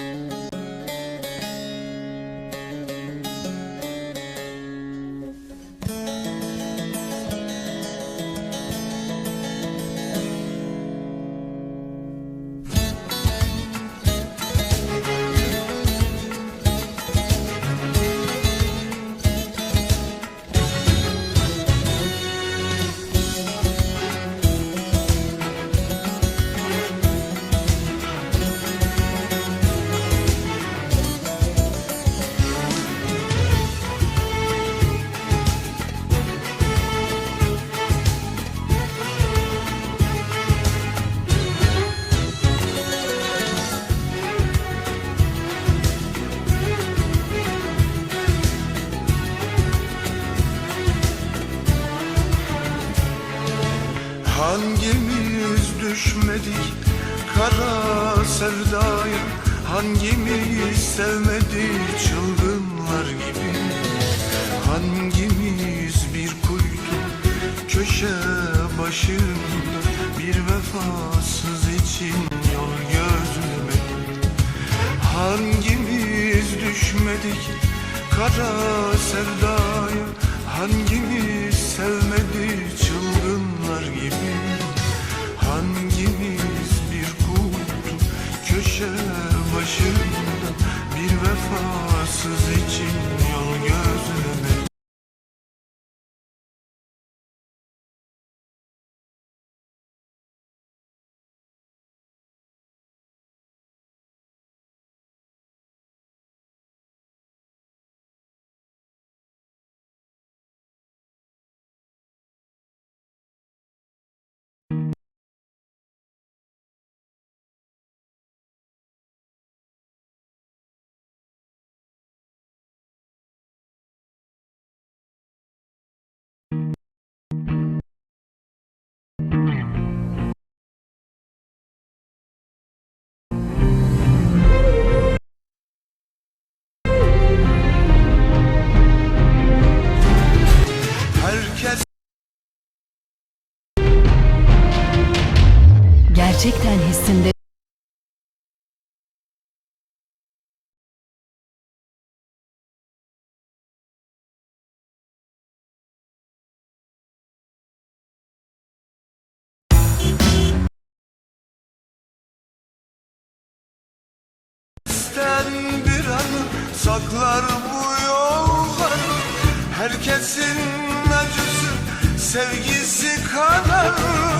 Hangimiz düşmedik kara sevdaya Hangimiz sevmedik? Çılgınlar gibi. Hangimiz bir kuytu köşe başında? Bir vefasız için yol gözlemedik Hangimiz düşmedik? Kara sevdaya Hangimiz sevmedi? Çılgınlar Gerçekten hissinde. Bir anı saklar bu yollar Herkesin acısı sevgisi kadar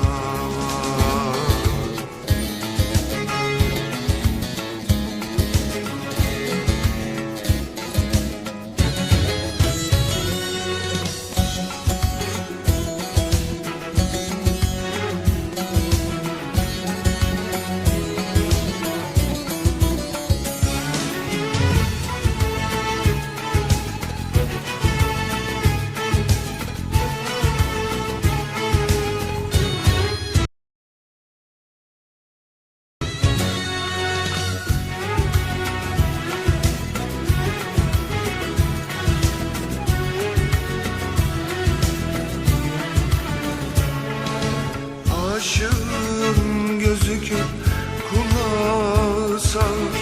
Aşığın gözü kör, kulağı sağır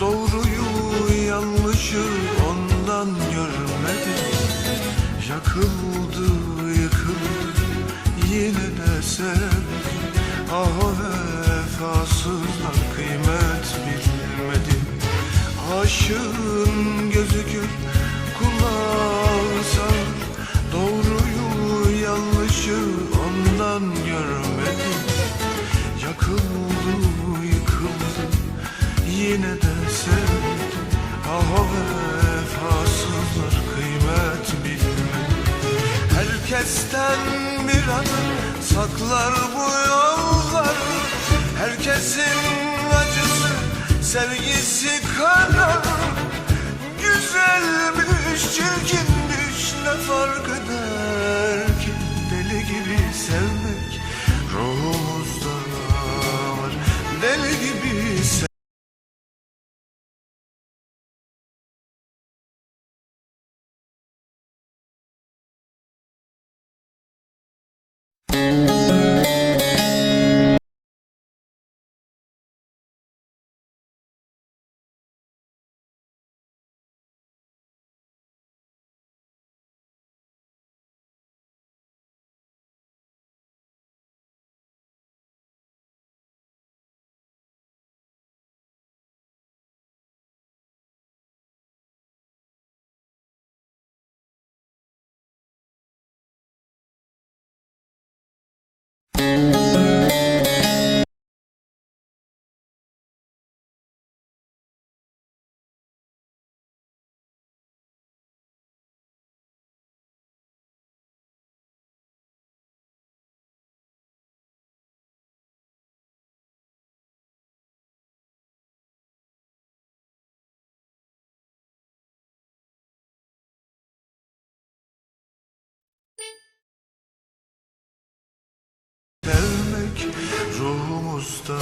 Doğruyu yanlışı ondan görmedi Yakıldı yıkıldı yine de sevdi Ah o vefasızlar kıymet bilmedi Aşığın gözü Herkesten bir anı saklar bu yollar. Herkesin acısı sevgisi kadar Sevmek ruhumuzda